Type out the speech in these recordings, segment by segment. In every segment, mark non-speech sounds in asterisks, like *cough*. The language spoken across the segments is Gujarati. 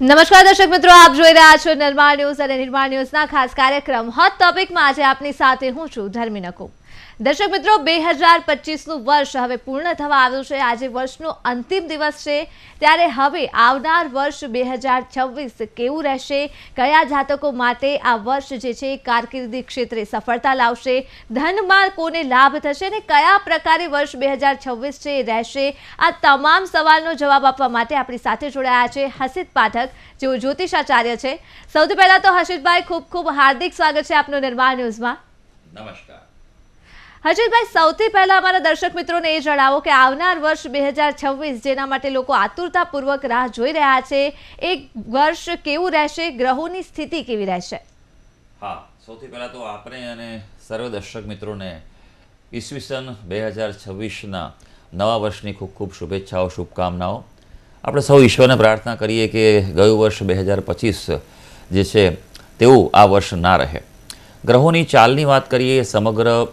નમસ્કાર દર્શક મિત્રો, આપ જોઈ રહ્યા છો નિર્માણ ન્યૂઝ અને નિર્માણ ન્યૂઝના ખાસ કાર્યક્રમ. હોટ ટોપિકમાં આજે આપની સાથે હું છું, ધર્મી નકુ દર્શક મિત્રો, બે હજાર પચીસનું વર્ષ હવે પૂર્ણ થવા આવ્યું છે. આજે વર્ષનો અંતિમ દિવસ છે. ત્યારે હવે આવનાર વર્ષ બે હજાર છવ્વીસ કેવું રહેશે? કયા જાતકો માટે આ વર્ષ જે છે, કારકિર્દી ક્ષેત્રે સફળતા લાવશે? ધનમાં કોને લાભ થશે અને કયા પ્રકારે વર્ષ બે હજાર છવ્વીસ છે રહેશે? આ તમામ સવાલનો જવાબ આપવા માટે આપણી સાથે જોડાયા છે હસિત પાઠક, જેઓ જ્યોતિષાચાર્ય છે. સૌથી પહેલાં તો હર્ષિતભાઈ ખૂબ ખૂબ હાર્દિક સ્વાગત છે આપનું નિર્માણ ન્યૂઝમાં. નમસ્કાર. હર્ષિતભાઈ સૌથી પહેલા અમારા દર્શક મિત્રોને એ જણાવો કે આવનાર વર્ષ બે હજાર છવ્વીસ, જેના માટે લોકો આતુરતાપૂર્વક રાહ જોઈ રહ્યા છે, એ વર્ષ કેવું રહેશે, ગ્રહોની સ્થિતિ કેવી રહેશે? હા, સૌથી પહેલાં તો આપણે અને સર્વ દર્શક મિત્રોને ઈસવીસન બે હજાર છવ્વીસના નવા વર્ષની ખૂબ ખૂબ શુભેચ્છાઓ, શુભકામનાઓ. આપણે સૌ ઈશ્વરને પ્રાર્થના કરીએ કે ગયું વર્ષ બે હજાર પચીસ જે છે, તેવું આ વર્ષ ના રહે. ગ્રહોની ચાલની વાત કરીએ, સમગ્ર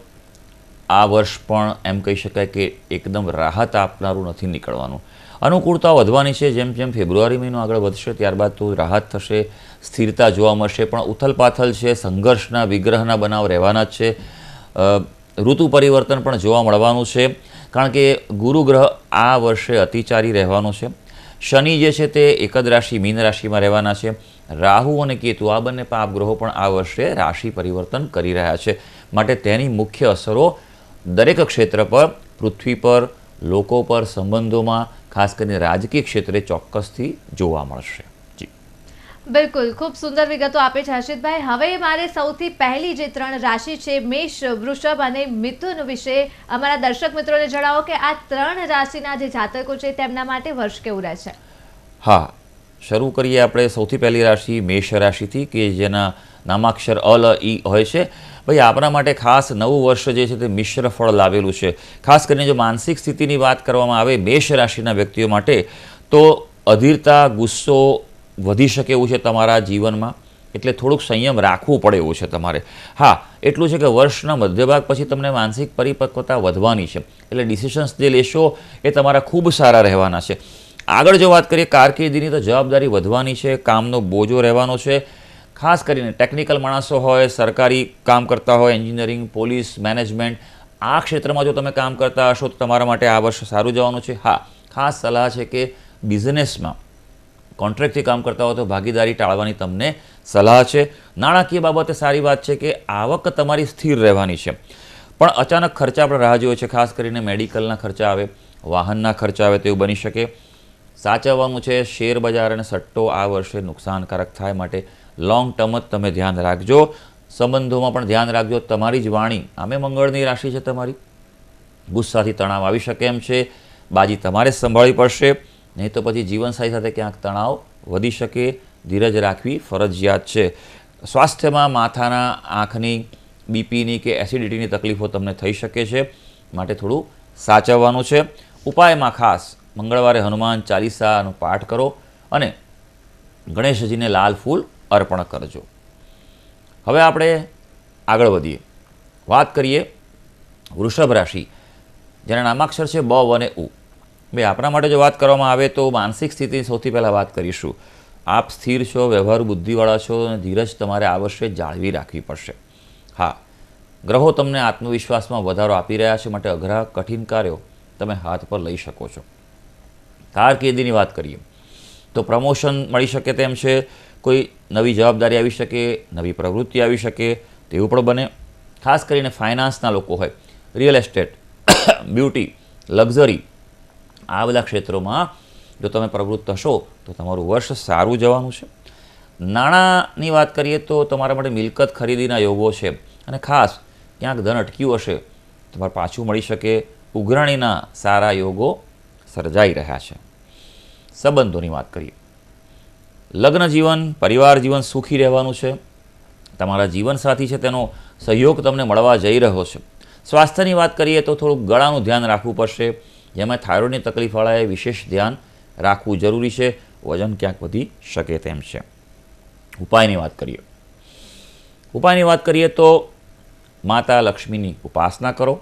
આ વર્ષ પણ એમ કહી શકાય કે એકદમ રાહત આપનારું નથી નીકળવાનું. અનુકૂળતા વધવાની છે, જેમ જેમ ફેબ્રુઆરી મહિનો આગળ વધશે, ત્યારબાદ તો રાહત થશે, સ્થિરતા જોવા મળશે, પણ ઉથલપાથલ છે, સંઘર્ષના, વિગ્રહના બનાવ રહેવાના જ છે. ઋતુ પરિવર્તન પણ જોવા મળવાનું છે, કારણ કે ગુરુગ્રહ આ વર્ષે અતિચારી રહેવાનો છે. શનિ જે છે તે એકદ રાશિ, મીન રાશિમાં રહેવાના છે. રાહુ અને કેતુ આ બંને પાપ ગ્રહો પણ આ વર્ષે રાશિ પરિવર્તન કરી રહ્યા છે. માટે તેની મુખ્ય અસરો દરેક ક્ષેત્ર પર પૃથ્વી પર લોકો પર સંબંધોમાં ખાસ કરીને રાજકીય ક્ષેત્રે ચોક્કસથી જોવા મળશે. જી. બિલકુલ. ખૂબ સુંદર વિગતો આપે છે હર્ષિતભાઈ. હવે મારે સૌથી પહેલી જે ત્રણ રાશિ છે મેષ વૃષભ અને મિથુન વિશે અમારા દર્શક મિત્રોને જણાવો કે આ ત્રણ રાશિના જે જાતકો છે તેમના માટે વર્ષ કેવું રહેશે? હા. શરૂ કરીએ આપણે સૌથી પહેલી રાશિ મેષ રાશિથી કે જેના નામાક્ષર અલ ઈ હોય છે. ભાઈ આપણા માટે ખાસ નવું વર્ષ જે છે તે મિશ્ર ફળ લાવેલું છે. ખાસ કરીને જો માનસિક સ્થિતિની વાત કરવામાં આવે મેષ રાશિના વ્યક્તિઓ માટે, તો અધીરતા, ગુસ્સો વધી શકે એવું છે તમારા જીવનમાં. એટલે થોડુંક સંયમ રાખવું પડે એવું છે તમારે. હા, એટલું છે કે વર્ષના મધ્યભાગ પછી તમને માનસિક પરિપક્વતા વધવાની છે. એટલે ડિસિશન્સ જે લેશો એ તમારા ખૂબ સારા રહેવાના છે. આગળ જો વાત કરીએ, કારકિર્દીની તો જવાબદારી વધવાની છે, કામનો બોજો રહેવાનો છે. ખાસ કરીને ટેકનિકલ માણસો હોય, સરકારી કામ કરતા હોય એન્જિનિયરિંગ પોલીસ મેનેજમેન્ટ આ ક્ષેત્રમાં જો તમે કામ કરતા હશો તો તમારા માટે આ વર્ષ સારું જવાનું છે. હા, ખાસ સલાહ છે કે બિઝનેસમાં કોન્ટ્રાક્ટથી કામ કરતા હો તો ભાગીદારી ટાળવાની તમને સલાહ છે. નાણાકીય બાબતે સારી વાત છે કે આવક તમારી સ્થિર રહેવાની છે. પણ અચાનક ખર્ચા પણ રાહ જોઈએ છે. ખાસ કરીને મેડિકલના ખર્ચા આવે, વાહનના ખર્ચા આવે તેવું બની શકે. સાચવવાનું છે, શેર બજાર અને સટ્ટો આ વર્ષે નુકસાનકારક થાય માટે લોંગ ટર્મ જ તમે ધ્યાન રાખજો. સંબંધોમાં પણ ધ્યાન રાખજો. તમારી જ વાણી, આમે મંગળની રાશિ છે તમારી. ગુસ્સાથી તણાવ આવી શકે એમ છે. બાજી તમારે જ સંભાળવી પડશે. નહીં તો પછી જીવનસાથી સાથે ક્યાંક તણાવ વધી શકે. ધીરજ રાખવી ફરજિયાત છે. સ્વાસ્થ્યમાં માથાના આંખની, બીપીની કે એસિડિટીની તકલીફો તમને થઈ શકે છે. માટે થોડું સાચવવાનું છે. ઉપાયમાં ખાસ, મંગળવારે હનુમાન ચાલીસાનો પાઠ કરો. અને ગણેશજીને લાલ ફૂલ અર્પણ કરજો. હવે આપણે આગળ વધીએ. વાત કરીએ વૃષભ રાશિ, જેના નામાક્ષર છે બ અને ઉ. બે, આપણા માટે જો વાત કરવામાં આવે તો માનસિક સ્થિતિ સૌથી પહેલાં વાત કરીશું. આપ સ્થિર છો, વ્યવહાર બુદ્ધિવાળા છો, અને ધીરજ તમારે આ જાળવી રાખવી પડશે. હા, ગ્રહો તમને આત્મવિશ્વાસમાં વધારો આપી રહ્યા છે, માટે અઘરા, કઠિન કાર્યો તમે હાથ પર લઈ શકો છો. કારકિર્દીની વાત કરીએ. તો પ્રમોશન મળી શકે તેમ છે કોઈ નવી જવાબદારી આવી શકે, નવી પ્રવૃત્તિ આવી શકે, તેવું પણ બને. ખાસ કરીને ફાઇનાન્સના લોકો હોય, રિયલ એસ્ટેટ, *coughs* બ્યુટી, લક્ઝરી, આ બધા ક્ષેત્રોમાં જો તમે પ્રવૃત્ત હશો, તો તમારું વર્ષ સારું જવાનું છે. નાણાંની વાત કરીએ તો તમારા માટે મિલકત ખરીદીના યોગો છે. અને ખાસ, ક્યાંક ધન અટક્યું હશે, તમારે પાછું મળી શકે, ઉઘરાણીના સારા યોગો સર્જાઈ રહ્યા છે. સંબંધોની વાત કરીએ. લગ્ન જીવન, પરિવાર જીવન સુખી રહેવાનું છે. તમારા જીવનસાથી છે તેનો સહયોગ તમને મળવા જઈ રહ્યો છે. સ્વાસ્થ્યની વાત કરીએ તો થોડુંક ગળાનું ધ્યાન રાખવું પડશે. જેમાં થાઇરોઇડની તકલીફવાળાએ વિશેષ ધ્યાન રાખવું જરૂરી છે. વજન ક્યાંક વધી શકે તેમ છે. ઉપાયની વાત કરીએ. ઉપાયની વાત કરીએ તો માતા લક્ષ્મીની ઉપાસના કરો.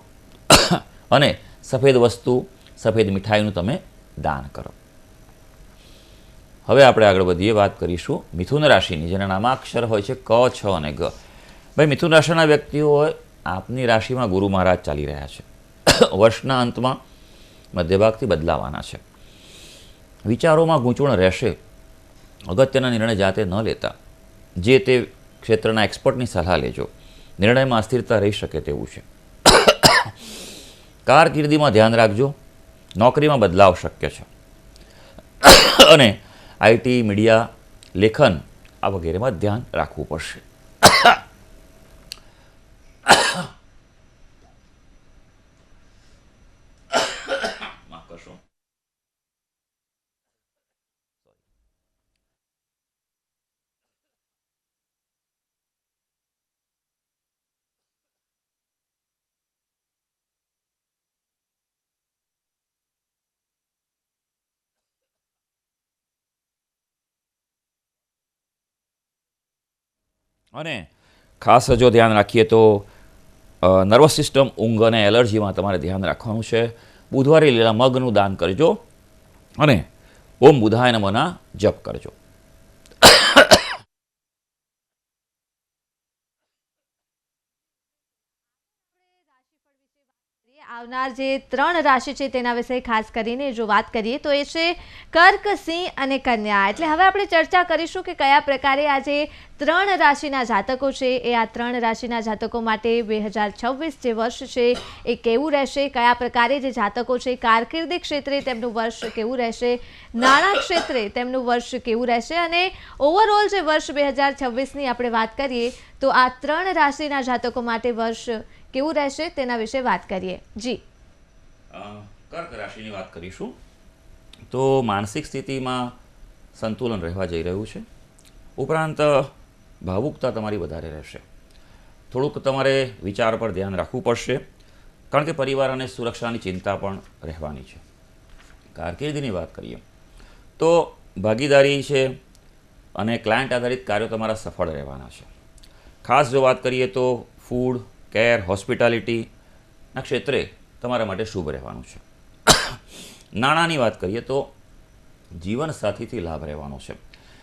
અને સફેદ વસ્તુ, સફેદ મીઠાઈનું તમે દાન કરો. હવે આપણે આગળ વધીએ, વાત કરીશું મિથુન રાશિની, જેના નામાક્ષર હોય છે ક, છ અને ગ. ભાઈ, મિથુન રાશિના વ્યક્તિઓ આપની રાશિમાં ગુરુ મહારાજ ચાલી રહ્યા છે. *coughs* વર્ષના અંતમાં મધ્યભાગથી બદલાવાના છે. વિચારોમાં ગૂંચવણ રહેશે. અગત્યના નિર્ણય જાતે ન લેતા. જે તે ક્ષેત્રના એક્સપર્ટની સલાહ લેજો. નિર્ણયમાં અસ્થિરતા રહી શકે તેવું છે. *coughs* કારકિર્દીમાં ધ્યાન રાખજો. નોકરીમાં બદલાવ શક્ય છે. *coughs* અને આઈટી મીડિયા લેખન આ વગેરેમાં ધ્યાન રાખવું પડશે. *coughs* *coughs* *coughs* અને ખાસ જો ધ્યાન રાખીએ તો નર્વસ સિસ્ટમ ઊંઘ અને એલર્જીમાં તમારે ધ્યાન રાખવાનું છે. બુધવારે લીલા મગનું દાન કરજો અને ઓમ બુધાય નમના જપ કરજો. આવનાર જે ત્રણ રાશિ છે તેના વિશે ખાસ કરીને જો વાત કરીએ તો એ છે કર્ક, સિંહ અને કન્યા. એટલે હવે આપણે ચર્ચા કરીશું કે કયા પ્રકારે આજે ત્રણ રાશિના જાતકો છે, એ આ ત્રણ રાશિના જાતકો માટે બે હજાર છવ્વીસ જે વર્ષ છે એ કેવું રહેશે? કયા પ્રકારે જે જાતકો છે, કારકિર્દી ક્ષેત્રે તેમનું વર્ષ કેવું રહેશે? નાણાં ક્ષેત્રે તેમનું વર્ષ કેવું રહેશે? અને ઓવરઓલ જે વર્ષ બે હજાર છવ્વીસની આપણે વાત કરીએ તો આ ત્રણ રાશિના જાતકો માટે વર્ષ કેવું રહેશે તેના વિશે વાત કરીએ. જી. કર્ક રાશિની વાત કરીશું. તો માનસિક સ્થિતિમાં સંતુલન રહેવા જઈ રહ્યું છે. ઉપરાંત, ભાવુકતા તમારી વધારે રહેશે. થોડુંક તમારે વિચાર પર ધ્યાન રાખવું પડશે, કારણ કે પરિવાર અને સુરક્ષાની ચિંતા પણ રહેવાની છે. કારકિર્દીની વાત કરીએ. તો ભાગીદારી છે અને ક્લાયન્ટ આધારિત કાર્યો તમારા સફળ રહેવાના છે. ખાસ જો વાત કરીએ તો ફૂડ કેર હોસ્પિટાલિટીના ક્ષેત્રે તમારા માટે શુભ રહેવાનું છે. નાણાંની વાત કરીએ તો જીવનસાથીથી લાભ રહેવાનો છે.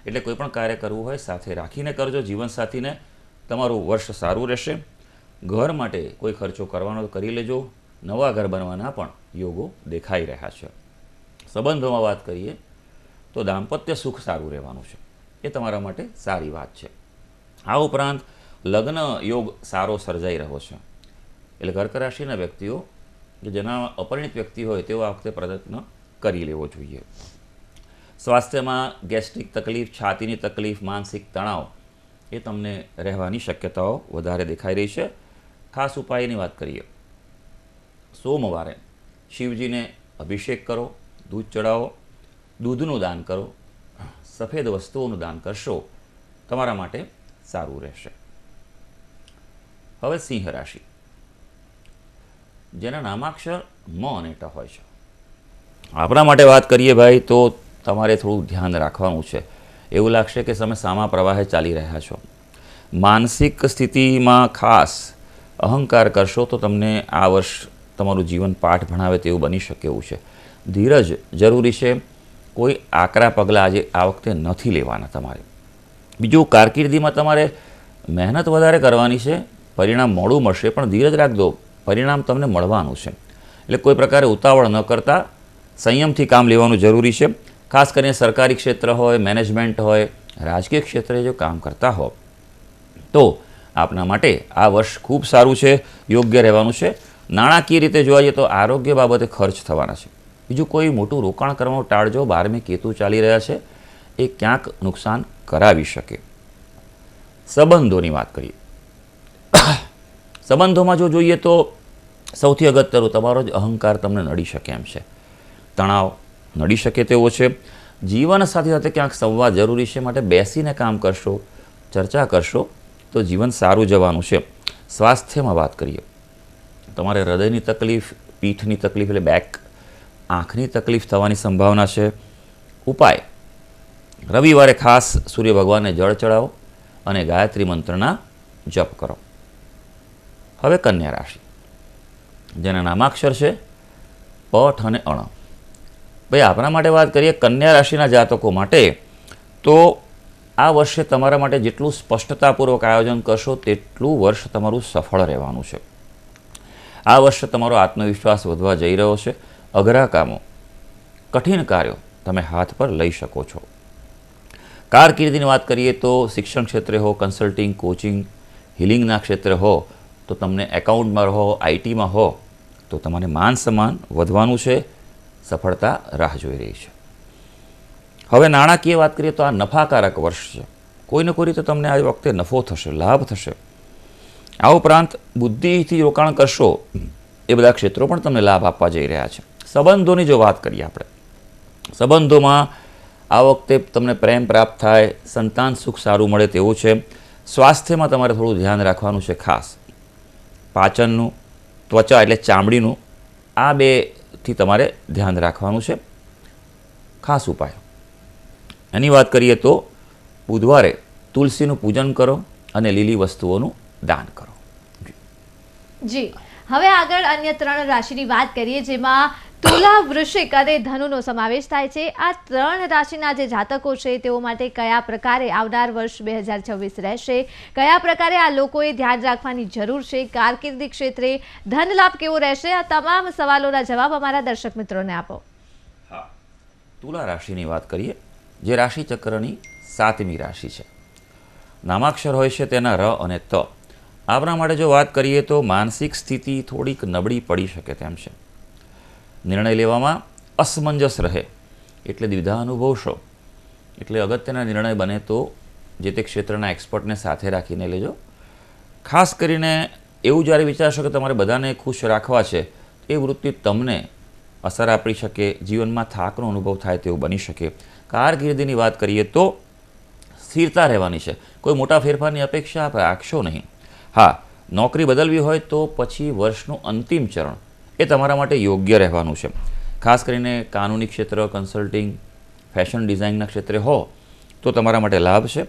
એટલે કોઈ પણ કાર્ય કરવું હોય સાથે રાખીને કરજો. જીવનસાથીને તમારું વર્ષ સારું રહેશે. ઘર માટે કોઈ ખર્ચો કરવાનો કરી લેજો. નવા ઘર બનવાના પણ યોગો દેખાઈ રહ્યા છે. સંબંધોમાં વાત કરીએ તો દાંપત્ય સુખ સારું રહેવાનું છે. એ તમારા માટે સારી વાત છે. આ ઉપરાંત લગ્ન યોગ સારો સર્જાઈ રહ્યો છે. એટલે કર્ક રાશિના વ્યક્તિઓ, કે જેના અપરિણિત વ્યક્તિ હોય, તેઓ આ વખતે પ્રયત્ન કરી લેવો જોઈએ. સ્વાસ્થ્યમાં ગેસ્ટ્રિક તકલીફ, છાતીની તકલીફ, માનસિક તણાવ, એ તમને રહેવાની શક્યતાઓ વધારે દેખાઈ રહી છે. ખાસ ઉપાયની વાત કરીએ. સોમવારે શિવજીને અભિષેક કરો, દૂધ ચડાવો દૂધનું દાન કરો, સફેદ વસ્તુઓનું દાન કરશો, તમારા માટે સારું રહેશે. હવે સિંહ રાશિ. જેના નામાક્ષર મ અને ટ હોય છે. આપણા માટે વાત કરીએ ભાઈ, તો તમારે થોડું ધ્યાન રાખવાનું છે. એવું લાગશે કે તમે સામા પ્રવાહે ચાલી રહ્યા છો. માનસિક સ્થિતિમાં ખાસ અહંકાર કરશો તો તમને આ વર્ષ તમારું જીવન પાઠ ભણાવે તેવું બની શકે એવું છે. ધીરજ જરૂરી છે. કોઈ આકરા પગલાં આજે આ વખતે નથી લેવાના તમારે. બીજું કારકિર્દીમાં તમારે મહેનત વધારે કરવાની છે. પરિણામ મોડું મળશે, પણ ધીરજ રાખજો. પરિણામ તમને મળવાનું છે. એટલે કોઈ પ્રકારે ઉતાવળ ન કરતા. સંયમથી કામ લેવાનું જરૂરી છે. ખાસ કરીને સરકારી ક્ષેત્ર હોય, મેનેજમેન્ટ હોય, રાજકીય ક્ષેત્રે જો કામ કરતા હો, તો આપના માટે આ વર્ષ ખૂબ સારું છે, યોગ્ય રહેવાનું છે. નાણાકીય રીતે જોવા જઈએ તો આરોગ્ય બાબતે ખર્ચ થવાના છે. બીજું કોઈ મોટું રોકાણ કરવાનું ટાળજો. બારમી કેતુ ચાલી રહ્યા છે. એ ક્યાંક નુકસાન કરાવી શકે. સંબંધોની વાત કરીએ. સંબંધોમાં જો જોઈએ તો સૌથી અગત્યનું તમારો જ અહંકાર તમને નડી શકે એમ છે. તણાવ નડી શકે તેવો છે. જીવન સાથે સાથે ક્યાંક સંવાદ જરૂરી છે. માટે બેસીને કામ કરશો, ચર્ચા કરશો, તો જીવન સારું જવાનું છે. સ્વાસ્થ્યમાં વાત કરીએ. તમારે હૃદયની તકલીફ, પીઠની તકલીફ એટલે બેક આંખની તકલીફ થવાની સંભાવના છે. ઉપાય. રવિવારે ખાસ સૂર્ય ભગવાનને જળ ચડાવો અને ગાયત્રી મંત્રના જપ કરો. હવે કન્યા રાશિ. જેના નામાક્ષર છે પઠ અને અણ. ભાઈ, આપણા માટે વાત કરીએ કન્યા રાશિના જાતકો માટે, તો આ વર્ષે તમારા માટે જેટલું સ્પષ્ટતાપૂર્વક આયોજન કરશો, તેટલું વર્ષ તમારું સફળ રહેવાનું છે. આ વર્ષે તમારો આત્મવિશ્વાસ વધવા જઈ રહ્યો છે. અઘરા કામો, કઠિન કાર્યો તમે હાથ પર લઈ શકો છો. કારકિર્દીની વાત કરીએ તો શિક્ષણ ક્ષેત્રે હો કન્સલ્ટિંગ કોચિંગ હિલિંગના ક્ષેત્રે હો તો તમને એકાઉન્ટમાં રહો, આઈટીમાં હો, તો તમારે માન સન્માન વધવાનું છે, સફળતા રાહ જોઈ રહી છે. હવે નાણાકીય વાત કરીએ તો આ નફાકારક વર્ષ છે. કોઈને કોઈ રીતે તમને આ વખતે નફો થશે, લાભ થશે. આ ઉપરાંત બુદ્ધિથી રોકાણ કરશો, એ બધા ક્ષેત્રો પણ તમને લાભ આપવા જઈ રહ્યા છે. સંબંધોની જો વાત કરીએ આપણે, સંબંધોમાં આ વખતે તમને પ્રેમ પ્રાપ્ત થાય, સંતાન સુખ સારું મળે તેવું છે. સ્વાસ્થ્યમાં તમારે થોડું ધ્યાન રાખવાનું છે ખાસ. પાચનનું, ત્વચા એટલે ચામડીનું, આ બેથી તમારે ધ્યાન રાખવાનું છે. ખાસ ઉપાય. એની વાત કરીએ તો બુધવારે તુલસીનું પૂજન કરો અને લીલી વસ્તુઓનું દાન કરો. જી. હવે આગળ અન્ય ત્રણ રાશિની વાત કરીએ જેમાં તુલા વૃશ્ચિક અને ધનુનો સમાવેશ થાય છે. આ ત્રણ રાશિના જે જાતકો છે, તેઓ માટે કયા પ્રકારે આવનાર વર્ષ બે હજાર છવ્વીસ રહેશે? કયા પ્રકારે આ લોકોએ ધ્યાન રાખવાની જરૂર છે? કારકિર્દી ક્ષેત્રે ધન લાભ કેવો રહેશે? આ તમામ સવાલોના જવાબ અમારા દર્શક મિત્રોને આપો. તુલા રાશિની વાત કરીએ, જે રાશિ ચક્રની સાતમી રાશિ છે. નામાક્ષર હોય છે તેના ર અને ત. આપણા માટે જો વાત કરીએ તો માનસિક સ્થિતિ થોડીક નબળી પડી શકે તેમ છે. નિર્ણય લેવામાં અસમંજસ રહે. એટલે દ્વિધા અનુભવશો. એટલે અગત્યના નિર્ણય બને તો જે તે ક્ષેત્રના એક્સપર્ટને સાથે રાખીને લેજો. ખાસ કરીને એવું જ્યારે વિચારશો કે તમારે બધાને ખુશ રાખવા છે એ વૃત્તિ તમને અસર આપી શકે, જીવનમાં થાકનો અનુભવ થાય તેવું બની શકે. કારકિર્દીની વાત કરીએ તો સ્થિરતા રહેવાની છે. કોઈ મોટા ફેરફારની અપેક્ષા આપણે રાખશો નહીં. હા, નોકરી બદલવી હોય તો પછી વર્ષનું અંતિમ ચરણ. એ તમારા માટે યોગ્ય રહેવાનું છે. ખાસ કરીને કાનૂની ક્ષેત્ર કન્સલ્ટિંગ ફેશન ડિઝાઇનના ક્ષેત્રે હો, તો તમારા માટે લાભ છે.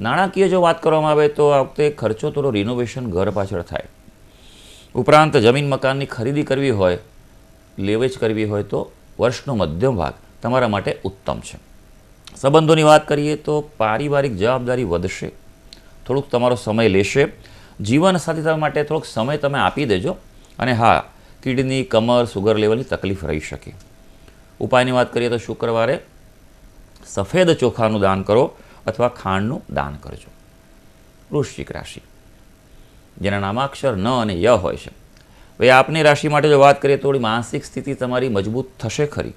નાણાકીય જો વાત કરવામાં આવે તો આ વખતે ખર્ચો થોડો રિનોવેશન ઘર પાછળ થાય. ઉપરાંત જમીન મકાનની ખરીદી કરવી હોય, લેવેચ કરવી હોય તો વર્ષનો મધ્યમ ભાગ તમારા માટે ઉત્તમ છે. સંબંધોની વાત કરીએ તો પારિવારિક જવાબદારી વધશે. થોડુંક તમારો સમય લેશે. જીવન સાથી માટે થોડોક સમય તમે આપી દેજો. અને હા કિડની, કમર સુગર લેવલની તકલીફ રહી શકે. ઉપાયની વાત કરીએ તો શુક્રવારે સફેદ ચોખાનું દાન કરો અથવા ખાંડનું દાન કરજો. વૃશ્ચિક રાશિ. જેના નામાક્ષર ન અને ય હોય છે. હવે આપની રાશિ માટે જો વાત કરીએ તો થોડી માનસિક સ્થિતિ તમારી મજબૂત થશે ખરી,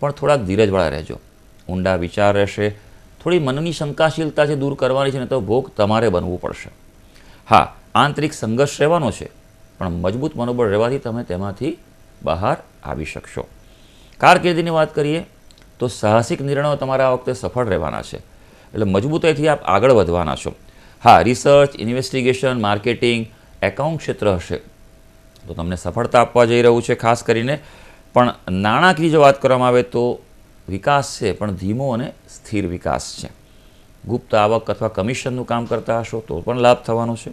પણ થોડાક ધીરજવાળા રહેજો. ઊંડા વિચાર રહેશે. થોડી મનની શંકાશીલતા છે દૂર કરવાની છે ને તો ભોગ તમારે બનવું પડશે. હા, આંતરિક સંઘર્ષ રહેવાનો છે. પણ મજબૂત મનોબળ રહેવાથી તમે તેમાંથી બહાર આવી શકશો. કારકિર્દીની વાત કરીએ તો સાહસિક નિર્ણયો તમારા આ વખતે સફળ રહેવાના છે. એટલે મજબૂતાઈથી આપ આગળ વધવાના છો. હા, રિસર્ચ, ઇન્વેસ્ટિગેશન, માર્કેટિંગ, એકાઉન્ટ ક્ષેત્ર હશે. તો તમને સફળતા આપવા જઈ રહ્યું છે ખાસ કરીને. પણ નાણાકીય જો વાત કરવામાં આવે તો વિકાસ છે, પણ ધીમો અને સ્થિર વિકાસ છે. ગુપ્ત આવક અથવા કમિશનનું કામ કરતા હશો તો પણ લાભ થવાનો છે.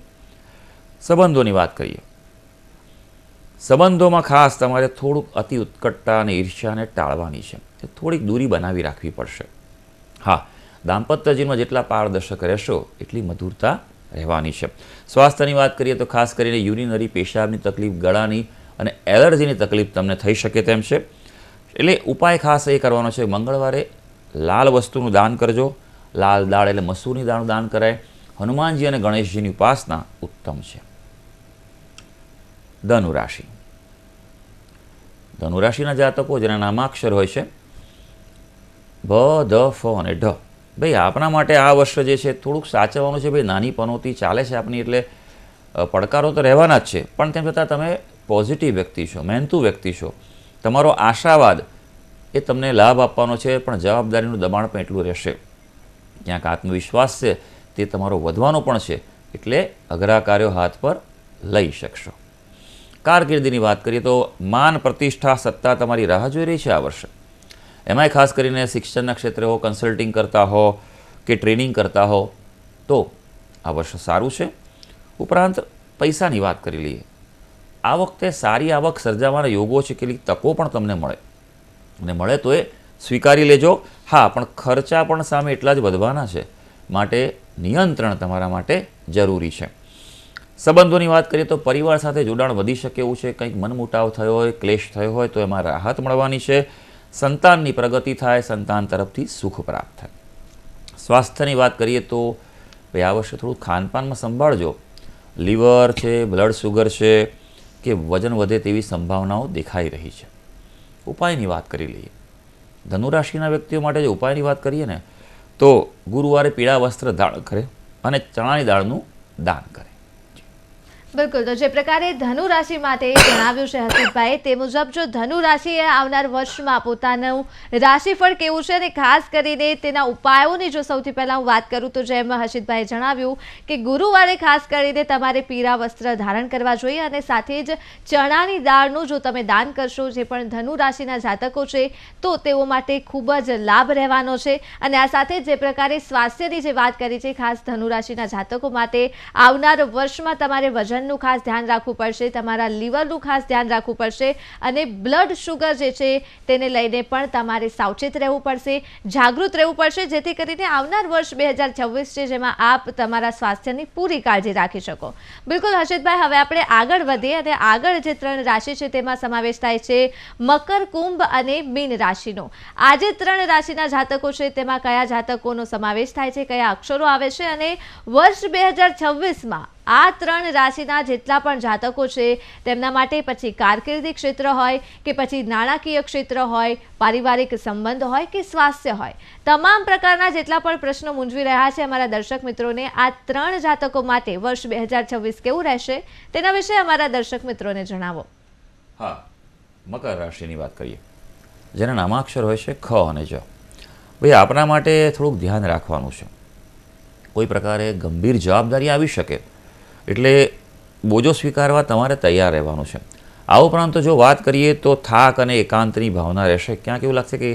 સંબંધોની વાત કરીએ. સંબંધોમાં ખાસ તમારે થોડુંક અતિ ઉત્કટતા અને ઈર્ષ્યાને ટાળવાની છે. થોડીક દૂરી બનાવી રાખવી પડશે. હા, દાંપત્ય જીવનમાં જેટલા પારદર્શક રહેશો, એટલી મધુરતા રહેવાની છે. સ્વાસ્થ્યની વાત કરીએ તો ખાસ કરીને યુરિનરી, પેશાબની તકલીફ, ગળાની અને એલર્જીની તકલીફ તમને થઈ શકે તેમ છે. એટલે ઉપાય ખાસ એ કરવાનો છે, મંગળવારે લાલ વસ્તુનું દાન કરજો. લાલ દાળ એટલે મસૂરની દાળનું દાન કરાય. હનુમાનજી અને ગણેશજીની ઉપાસના ઉત્તમ છે. ધનુ રાશિ ધનુ રાશિના જાતકો, જેના નામાક્ષર હોય છે. ભ ધ, ફ અને ઢ. ભાઈ આપણા માટે આ વર્ષ જે છે, થોડુંક સાચવવાનું છે. ભાઈ, નાની પનોતી ચાલે છે આપણી એટલે પડકારો તો રહેવાના જ છે. પણ તેમ છતાં તમે પોઝિટિવ વ્યક્તિ છો, મહેનતુ વ્યક્તિ છો. તમારો આશાવાદ એ તમને લાભ આપવાનો છે, પણ જવાબદારીનું દબાણ પણ એટલું રહેશે. ક્યાંક આત્મવિશ્વાસ છે, તે તમારો વધવાનો પણ છે. એટલે અઘરા કાર્યો હાથ પર લઈ શકશો. કારકિર્દીની વાત કરીએ તો માન પ્રતિષ્ઠા સત્તા તમારી રાહ જોઈ રહી છે આ વર્ષે. એમાંય ખાસ કરીને શિક્ષણના ક્ષેત્રે હો કન્સલ્ટિંગ કરતા હો કે ટ્રેનિંગ કરતા હો, તો આ વર્ષ સારું છે. ઉપરાંત પૈસાની વાત કરી લઈએ. આ વખતે સારી આવક સર્જાવાના યોગો છે કેટલીક તકો પણ તમને મળે. અને મળે તો એ સ્વીકારી લેજો. હા, પણ ખર્ચા પણ સામે એટલા જ વધવાના છે. માટે નિયંત્રણ તમારા માટે જરૂરી છે. સંબંધોની વાત કરીએ તો પરિવાર સાથે જોડાણ વધી શકે એવું છે. કંઈક મનમુટાવ થયો હોય, ક્લેશ થયો હોય, તો એમાં રાહત મળવાની છે. સંતાનની પ્રગતિ થાય, સંતાન તરફથી સુખ પ્રાપ્ત થાય. સ્વાસ્થ્યની વાત કરીએ તો ભાઈ, આ વર્ષે થોડું ખાનપાનમાં સંભાળજો. લીવર છે, બ્લડ શુગર છે, કે વજન વધે તેવી સંભાવનાઓ દેખાઈ રહી છે. ઉપાયની વાત કરી લઈએ. ધનુરાશિના વ્યક્તિઓ માટે જો ઉપાયની વાત કરીએ ને, તો ગુરુવારે પીળા વસ્ત્ર ધારણ કરે અને ચણાની દાળનું દાન કરે. બિલકુલ. તો જે પ્રકારે ધનુ રાશિ માટે જણાવ્યું છે હસીબભાઈ તે મુજબ જો ધનુ રાશિએ આવનાર વર્ષમાં પોતાનું રાશિફળ કેવું છે અને ખાસ કરીને તેના ઉપાયોની જો સૌથી પહેલાં હું વાત કરું તો જેમ હર્ષિતભાઈએ જણાવ્યું કે ગુરુવારે ખાસ કરીને તમારે પીળા વસ્ત્ર ધારણ કરવા જોઈએ અને સાથે જ ચણાની દાળનું જો તમે દાન કરશો, જે પણ ધનુ રાશિના જાતકો છે, તો તેઓ માટે ખૂબ જ લાભ રહેવાનો છે. અને આ સાથે જ પ્રકારે સ્વાસ્થ્યની જે વાત કરી છે, ખાસ ધનુ રાશિના જાતકો માટે આવનાર વર્ષમાં તમારે વજનનું ખાસ ધ્યાન રાખવું પડશે, તમારા લીવરનું ખાસ ધ્યાન રાખવું પડશે અને બ્લડ શુગર જે છે તેને લઈને પણ તમારે સાવચેત રહેવું પડશે, જાગૃત રહેવું પડશે, જેથી કરીને આવનાર વર્ષ બે હજાર છવ્વીસ છે જેમાં આપ તમારા સ્વાસ્થ્યની પૂરી કાળજી રાખી શકો. બિલકુલ હર્ષિતભાઈ, હવે આપણે આગળ વધીએ અને આગળ જે ત્રણ રાશિ છે તેમાં સમાવેશ થાય છે મકર, કુંભ અને મીન રાશિનો. આજે ત્રણ રાશિના જાતકો છે તેમાં કયા જાતકોનો સમાવેશ થાય છે, કયા અક્ષરો આવે છે અને વર્ષ બે હજાર છવ્વીસમાં આ ત્રણ રાશિના જેટલા પણ જાતકો છે, તેમના માટે પછી કારકિર્દી ક્ષેત્ર હોય કે પછી નાણાકીય ક્ષેત્ર હોય, પારિવારિક સંબંધ હોય કે સ્વાસ્થ્ય હોય. તમામ પ્રકારના જેટલા પણ પ્રશ્નો મૂંઝવી રહ્યા છે અમારા દર્શક મિત્રોને, આ ત્રણ જાતકો માટે વર્ષ બે હજાર છવ્વીસ કેવું રહેશે? તેના વિશે અમારા દર્શક મિત્રોને જણાવો. હા, મકર રાશિની વાત કરીએ. જેના નામાક્ષર હોય છે ખ અને જ. ભાઈ આપણા માટે થોડુંક ધ્યાન રાખવાનું છે. કોઈ પ્રકારે ગંભીર જવાબદારી આવી શકે એટલે બોજો સ્વીકારવા તમારે તૈયાર રહેવાનું છે. આ ઉપરાંત જો વાત કરીએ તો થાક અને એકાંતની ભાવના રહેશે. ક્યાંક એવું લાગશે કે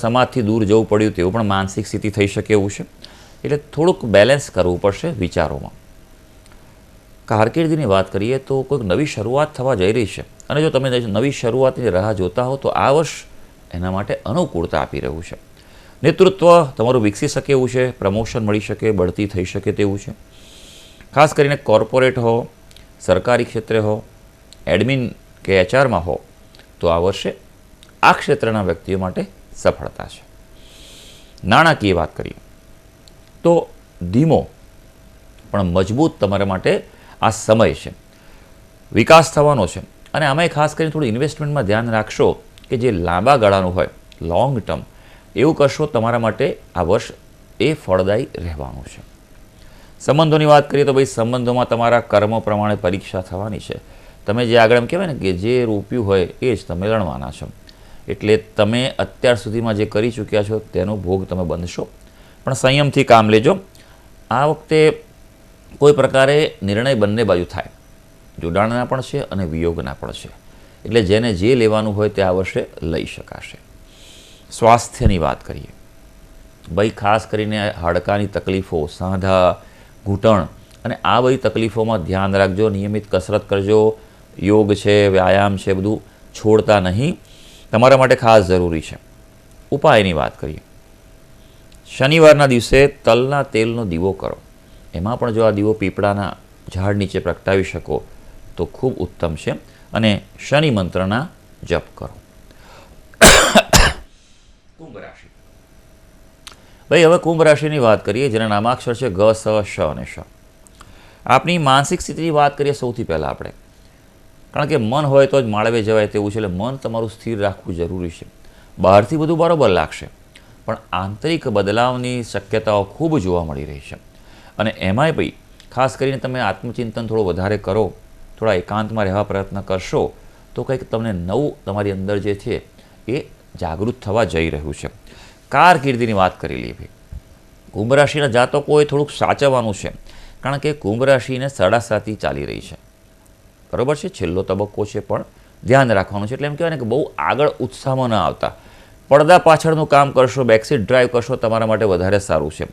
સમાજથી દૂર જવું પડ્યું તેવું પણ માનસિક સ્થિતિ થઈ શકે એવું છે. એટલે થોડુંક બેલેન્સ કરવું પડશે વિચારોમાં. કારકિર્દીની વાત કરીએ તો કોઈક નવી શરૂઆત થવા જઈ રહી છે. અને જો તમે નવી શરૂઆતની રાહ જોતા હો તો આ વર્ષ એના માટે અનુકૂળતા આપી રહ્યું છે. નેતૃત્વ તમારું વિકસી શકે એવું છે, પ્રમોશન મળી શકે, બઢતી થઈ શકે તેવું છે. ખાસ કરીને કોર્પોરેટ હો, સરકારી ક્ષેત્રે હો, એડમિન કે એચઆરમાં હો, તો આ વર્ષે આ ક્ષેત્રના વ્યક્તિઓ માટે સફળતા છે. નાણાકીય વાત કરીએ, તો ધીમો પણ મજબૂત તમારા માટે આ સમય છે. વિકાસ થવાનો છે. અને આમાંય ખાસ કરીને થોડું ઇન્વેસ્ટમેન્ટમાં ધ્યાન રાખશો કે જે લાંબા ગાળાનું હોય લોંગ ટર્મ એવું કરશો તમારા માટે આ વર્ષ એ ફળદાયી રહેવાનું છે. સંબંધોની વાત કરીએ તો ભાઈ સંબંધોમાં તમારા કર્મ પ્રમાણે પરીક્ષા થવાની છે. તમે જે આગળ એમ કહેવાય ને કે જે રોપ્યું હોય એ જ તમે લણવાના છો. એટલે તમે અત્યાર સુધીમાં જે કરી ચૂક્યા છો તેનો ભોગ તમે બનશો. પણ સંયમથી કામ લેજો. આ વખતે કોઈ પ્રકારે નિર્ણય બંને બાજુ થાય. જોડાણના પણ છે અને વિયોગના પણ છે. એટલે જેને જે લેવાનું હોય તે આ વર્ષે લઈ શકાશે. સ્વાસ્થ્યની વાત કરીએ. ભાઈ ખાસ કરીને હાડકાની તકલીફો, સાંધા ઘૂંટણ. અને આ બધી તકલીફોમાં ધ્યાન રાખજો, નિયમિત કસરત કરજો, યોગ છે, વ્યાયામ છે, બધું છોડતા નહીં. તમારા માટે ખાસ જરૂરી છે. ઉપાયની વાત કરીએ. શનિવારના દિવસે તલના તેલનો દીવો કરો. એમાં પણ જો આ દીવો પીપળાના ઝાડ નીચે પ્રગટાવી શકો, તો ખૂબ ઉત્તમ છે. અને શનિ મંત્રના જપ કરો. *coughs* કુંભ ભાઈ, હવે કુંભ રાશિની વાત કરીએ, જેના નામાક્ષર છે ગ, સ, શ અને શ. આપની માનસિક સ્થિતિની વાત કરીએ સૌથી પહેલાં આપણે. કારણ કે મન હોય તો જ માળવે જવાય તેવું છે, એટલે મન તમારું સ્થિર રાખવું જરૂરી છે. બહારથી બધું બરોબર લાગશે, પણ આંતરિક બદલાવની શક્યતાઓ ખૂબ જોવા મળી રહી છે. અને એમાંય ભાઈ, ખાસ કરીને તમે આત્મચિંતન થોડું વધારે કરો, થોડા એકાંતમાં રહેવા પ્રયત્ન કરશો, તો કંઈક તમને નવું તમારી અંદર જે છે, એ જાગૃત થવા જઈ રહ્યું છે. કારકિર્દીની વાત કરી લઈએ ભાઈ. કુંભ રાશિના જાતકોએ થોડુંક સાચવવાનું છે, કારણ કે કુંભ રાશિને સાડાસાતી ચાલી રહી છે. બરોબર છે? છેલ્લો તબક્કો છે પણ ધ્યાન રાખવાનું છે. એટલે એમ કહેવાય ને કે બહુ આગળ ઉત્સાહમાં ન આવતા. પડદા પાછળનું કામ કરશો બેકસીટ ડ્રાઈવ કરશો, તમારા માટે વધારે સારું છે.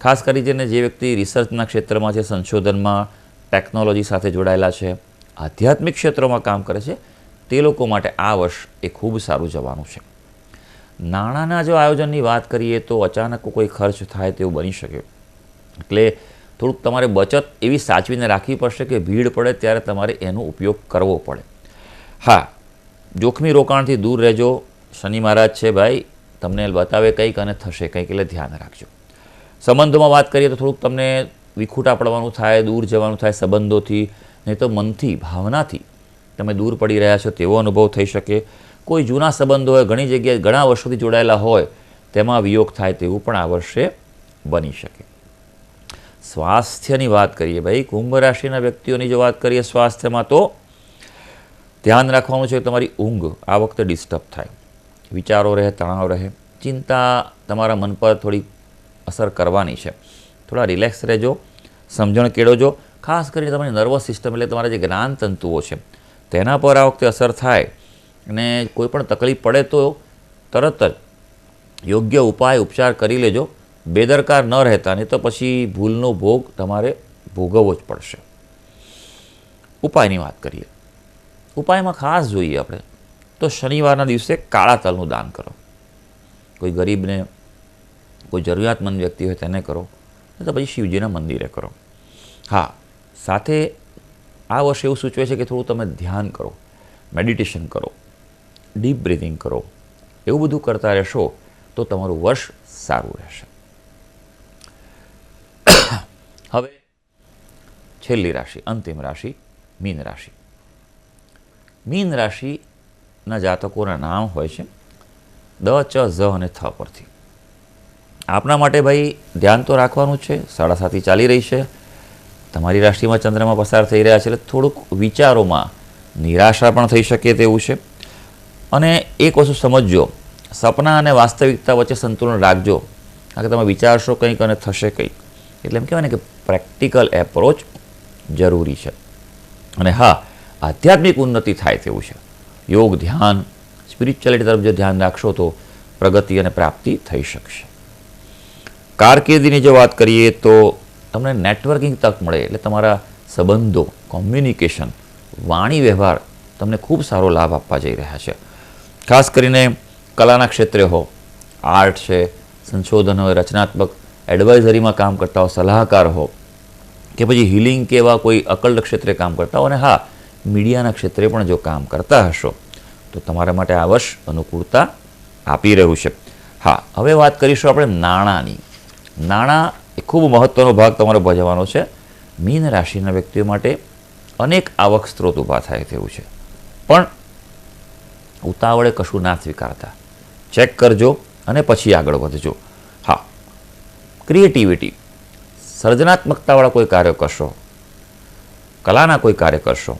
ખાસ કરીને જે વ્યક્તિ રિસર્ચના ક્ષેત્રમાં છે, સંશોધનમાં ટેકનોલોજી સાથે જોડાયેલા છે, આધ્યાત્મિક ક્ષેત્રોમાં કામ કરે છે, તે લોકો માટે આ વર્ષ એ ખૂબ સારું જવાનું છે. નાણાંના જો આયોજનની વાત કરીએ તો અચાનક કોઈ ખર્ચ થાય તેવું બની શકે. એટલે થોડુંક તમારે બચત એવી સાચવીને રાખવી પડશે કે ભીડ પડે ત્યારે તમારે એનો ઉપયોગ કરવો પડે. હા, જોખમી રોકાણથી દૂર રહેજો. શનિ મહારાજ છે ભાઈ, તમને બતાવે કંઈક અને થશે કંઈક, એટલે ધ્યાન રાખજો. સંબંધોમાં વાત કરીએ તો થોડુંક તમને વિખૂટા પડવાનું થાય, દૂર જવાનું થાય સંબંધોથી, નહીં તો મનથી, ભાવનાથી તમે દૂર પડી રહ્યા છો તેવો અનુભવ થઈ શકે. કોઈ જૂના સંબંધો હોય, ઘણી જગ્યાએ ઘણા વર્ષોથી જોડાયેલા હોય, તેમાં વિયોગ થાય તેવું પણ આ વર્ષે બની શકે. સ્વાસ્થ્યની વાત કરીએ ભાઈ, કુંભ રાશિના વ્યક્તિઓની જો વાત કરીએ સ્વાસ્થ્યમાં તો ધ્યાન રાખવાનું છે કે તમારી ઊંઘ આ વખતે ડિસ્ટર્બ થાય. વિચારો રહે, તણાવ રહે. ચિંતા તમારા મન પર થોડી અસર કરવાની છે. થોડા રિલેક્સ રહેજો, સમજણ કેળવજો. ખાસ કરીને તમારી નર્વસ સિસ્ટમ એટલે તમારા જે જ્ઞાન તંતુઓ છે, તેના પર આ વખતે અસર થાય. અને કોઈ પણ તકલીફ પડે તો તરત જ યોગ્ય ઉપાય ઉપચાર કરી લેજો. બેદરકાર ન રહેતા, નહીં તો પછી ભૂલનો ભોગ તમારે ભોગવવો જ પડશે. ઉપાયની વાત કરીએ. ઉપાયમાં ખાસ જોઈએ આપણે, તો શનિવારના દિવસે કાળા તલનું દાન કરો. કોઈ ગરીબને કોઈ જરૂરિયાતમંદ વ્યક્તિ હોય તેને કરો તો પછી શિવજીના મંદિરે કરો. હા, સાથે આ વર્ષે એવું સૂચવે છે કે થોડું તમે ધ્યાન કરો, મેડિટેશન કરો. ડીપ બ્રિથિંગ કરો. એવું બધું કરતા રહેશો તો તમારું વર્ષ સારું રહેશે. *coughs* હવે છેલ્લી રાશિ, અંતિમ રાશિ, મીન રાશિ. મીન રાશિના જાતકોના નામ હોય છે દ, ચ, ઝ અને થ પરથી. આપના માટે ભાઈ ધ્યાન તો રાખવાનું છે, સાડા સાતી ચાલી રહી છે. તમારી રાશિમાં ચંદ્રમાં પસાર થઈ રહ્યા છે એટલે થોડુંક વિચારોમાં નિરાશા પણ થઈ શકે તેવું છે. અને એક વસ્તુ સમજજો, સપના અને વાસ્તવિકતા વચ્ચે સંતુલન રાખજો. કારણ કે તમે વિચારશો કંઈક અને થશે કંઈક. એટલે એમ કહેવાય ને કે પ્રેક્ટિકલ એપ્રોચ જરૂરી છે. અને હા, આધ્યાત્મિક ઉન્નતિ થાય તેવું છે. યોગ, ધ્યાન સ્પિરિચ્યુઅલિટી તરફ જો ધ્યાન રાખશો તો પ્રગતિ અને પ્રાપ્તિ થઈ શકશે. કારકિર્દીની જો વાત કરીએ તો તમને નેટવર્કિંગ તક મળે, એટલે તમારા સંબંધો કોમ્યુનિકેશન વાણી વ્યવહાર તમને ખૂબ સારો લાભ આપવા જઈ રહ્યા છે. ખાસ કરીને કલાના ક્ષેત્રે હો. આર્ટ છે, સંશોધન હોય રચનાત્મક, એડવાઇઝરીમાં કામ કરતા હો, સલાહકાર હો. કે પછી હિલિંગ કે એવા કોઈ અકલ્ટ ક્ષેત્રે કામ કરતા હો, અને હા, મીડિયાના ક્ષેત્રે પણ જો કામ કરતા હશો, તો તમારા માટે આ વર્ષ અનુકૂળતા આપી રહ્યું છે. હા, હવે વાત કરીશું આપણે નાણાંની. નાણાં એ ખૂબ મહત્ત્વનો ભાગ તમારે ભજવવાનો છે. મીન રાશિના વ્યક્તિઓ માટે અનેક આવક સ્ત્રોત ઊભા થાય તેવું છે. પણ ઉતાવળે કશું ના સ્વીકારતા. ચેક કરજો અને પછી આગળ વધજો. હા. ક્રિએટિવિટી સર્જનાત્મકતાવાળા કોઈ કાર્ય કરશો. કલાના કોઈ કાર્ય કરશો.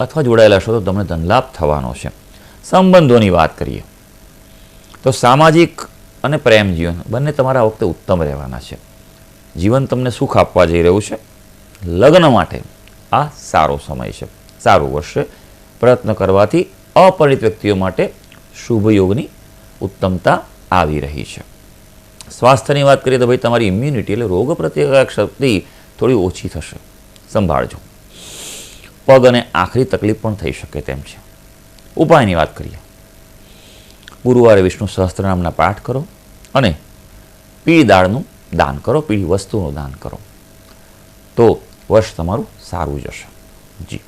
અથવા જોડાયેલા છો તો તમને ધનલાભ થવાનો છે. સંબંધોની વાત કરીએ. તો સામાજિક અને પ્રેમ જીવન બંને તમારા વખતે ઉત્તમ રહેવાના છે. જીવન તમને સુખ આપવા જઈ રહ્યું છે. લગ્ન માટે આ સારો સમય છે. સારું વર્ષ પ્રયત્ન કરવાથી અપરિણિત વ્યક્તિઓ માટે શુભ યોગની ઉત્તમતા આવી રહી છે. સ્વાસ્થ્યની વાત કરીએ તો ભાઈ તમારી ઇમ્યુનિટી એટલે રોગ પ્રતિકારક શક્તિ થોડી ઓછી થશે. સંભાળજો. પગ અને આખરી તકલીફ પણ થઈ શકે તેમ છે. ઉપાયની વાત કરીએ. ગુરુવારે વિષ્ણુ સહસ્ત્રનામના પાઠ કરો અને પીળી દાળનું દાન કરો, પીળી વસ્તુનું દાન કરો. તો વર્ષ તમારું સારું જશે. જી.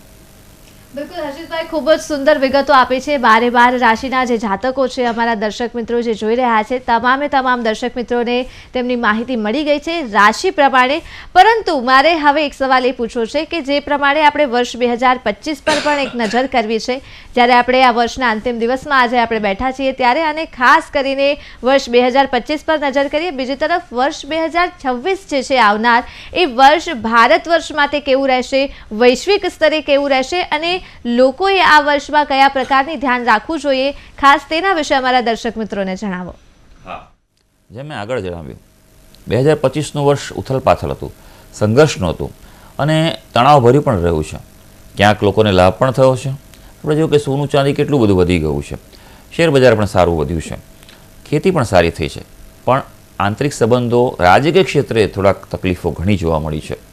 બિલકુલ, હર્ષિતભાઈ, ખૂબ જ સુંદર વિગતો આપી છે. બારે બાર રાશિના જે જાતકો છે, અમારા દર્શક મિત્રો જે જોઈ રહ્યા છે, તમામે તમામ દર્શક મિત્રોને તેમની માહિતી મળી ગઈ છે રાશિ પ્રમાણે. પરંતુ મારે હવે એક સવાલ એ પૂછવો છે કે જે પ્રમાણે આપણે વર્ષ બે હજાર પચીસ પર પણ એક નજર કરવી છે. જ્યારે આપણે આ વર્ષના અંતિમ દિવસમાં આજે આપણે બેઠા છીએ ત્યારે અને ખાસ કરીને વર્ષ બે હજાર પચીસ પર નજર કરીએ. બીજી તરફ, વર્ષ બે હજાર છવ્વીસ જે છે આવનાર, એ વર્ષ ભારત વર્ષ માટે કેવું રહેશે? વૈશ્વિક સ્તરે કેવું રહેશે? અને લોકોએ આ વર્ષમાં કયા પ્રકારની ધ્યાન રાખવું જોઈએ? ખાસ તેના વિશે અમારા દર્શક મિત્રોને જણાવો. હા. જેમ મેં આગળ જણાવ્યું બે હજાર પચીસનું વર્ષ ઉથલપાથલ હતું સંઘર્ષનું હતું અને તણાવભર્યું પણ રહ્યું છે. ક્યાંક લોકોને લાભ પણ થયો છે. આપણે જોયું કે સોનું ચાંદી કેટલું બધું વધી ગયું છે. શેરબજાર પણ સારું વધ્યું છે. ખેતી પણ સારી થઈ છે. પણ આંતરિક સંબંધો રાજકીય ક્ષેત્રે થોડાક તકલીફો ઘણી જોવા મળી છે.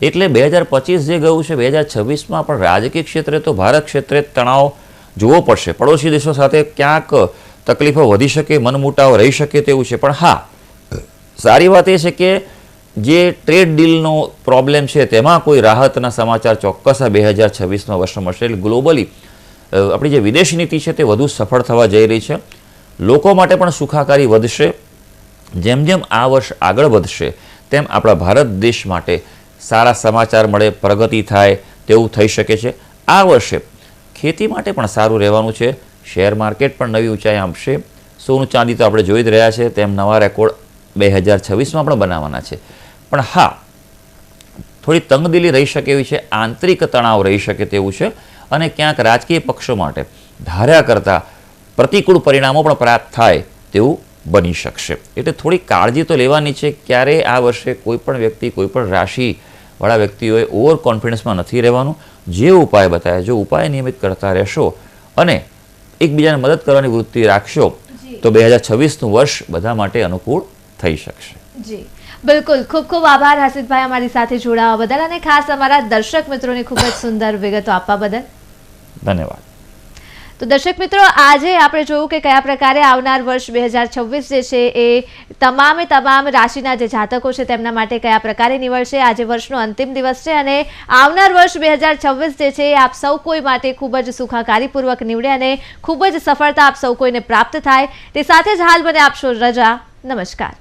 એટલે બે હજાર પચીસ જે ગયું છે, બે હજાર છવ્વીસમાં પણ રાજકીય ક્ષેત્રે તો ભારત ક્ષેત્રે તણાવ જોવો પડશે. પડોશી દેશો સાથે ક્યાંક તકલીફો વધી શકે, મનમુટાવ રહી શકે તેવું છે. પણ હા, સારી વાત એ છે કે જે ટ્રેડ ડીલનો પ્રોબ્લેમ છે, તેમાં કોઈ રાહતના સમાચાર ચોક્કસ આ બે હજાર છવ્વીસમાં વર્ષમાં મળશે. એટલે ગ્લોબલી આપણી જે વિદેશ નીતિ છે તે વધુ સફળ થવા જઈ રહી છે. લોકો માટે પણ સુખાકારી વધશે. જેમ જેમ આ વર્ષ આગળ વધશે, તેમ આપણા ભારત દેશ માટે સારા સમાચાર મળે, પ્રગતિ થાય તેવું થઈ શકે છે. આ વર્ષે ખેતી માટે પણ સારું રહેવાનું છે. શેર માર્કેટ પણ નવી ઊંચાઈ આપશે. સોનું ચાંદી તો આપણે જોઈ જ રહ્યા છે, તેમ નવા રેકોર્ડ બે હજાર છવ્વીસમાં પણ બનાવવાના છે. પણ હા, થોડી તંગદિલી રહી શકે એવી છે, આંતરિક તણાવ રહી શકે તેવું છે અને ક્યાંક રાજકીય પક્ષો માટે ધાર્યા કરતાં પ્રતિકૂળ પરિણામો પણ પ્રાપ્ત થાય તેવું બની શકશે. એટલે થોડી કાળજી તો લેવાની છે ક્યારે આ વર્ષે કોઈ પણ વ્યક્તિ, કોઈ પણ રાશિવાળા વ્યક્તિઓએ ઓવર કોન્ફિડન્સમાં નથી રહેવાનું. જે ઉપાય બતાવ્યા જો ઉપાય નિયમિત કરતા રહેશો અને એકબીજાને મદદ કરવાની વૃત્તિ રાખશો તો બે હજાર છવ્વીસનું વર્ષ બધા માટે અનુકૂળ થઈ શકશે. જી. બિલકુલ. ખૂબ ખૂબ આભાર હર્ષિતભાઈ અમારી સાથે જોડાવા બદલ અને ખાસ અમારા દર્શક મિત્રોને ખૂબ જ સુંદર વિગતો આપવા બદલ. ધન્યવાદ. તો દર્શક મિત્રો, આજે આપણે જોયું કે કયા પ્રકારે આવનાર વર્ષ બે હજાર છવ્વીસ જે છે એ તમામે તમામ રાશિના જે જાતકો છે તેમના માટે કયા પ્રકારે નીવડશે. આજે વર્ષનો અંતિમ દિવસ છે અને આવનાર વર્ષ બે હજાર છવ્વીસ જે છે એ આપ સૌ કોઈ માટે ખૂબ જ સુખાકારીપૂર્વક નીવડે અને ખૂબ જ સફળતા આપ સૌ કોઈને પ્રાપ્ત થાય. તે સાથે જ હાલ મને આપશો રજા. નમસ્કાર.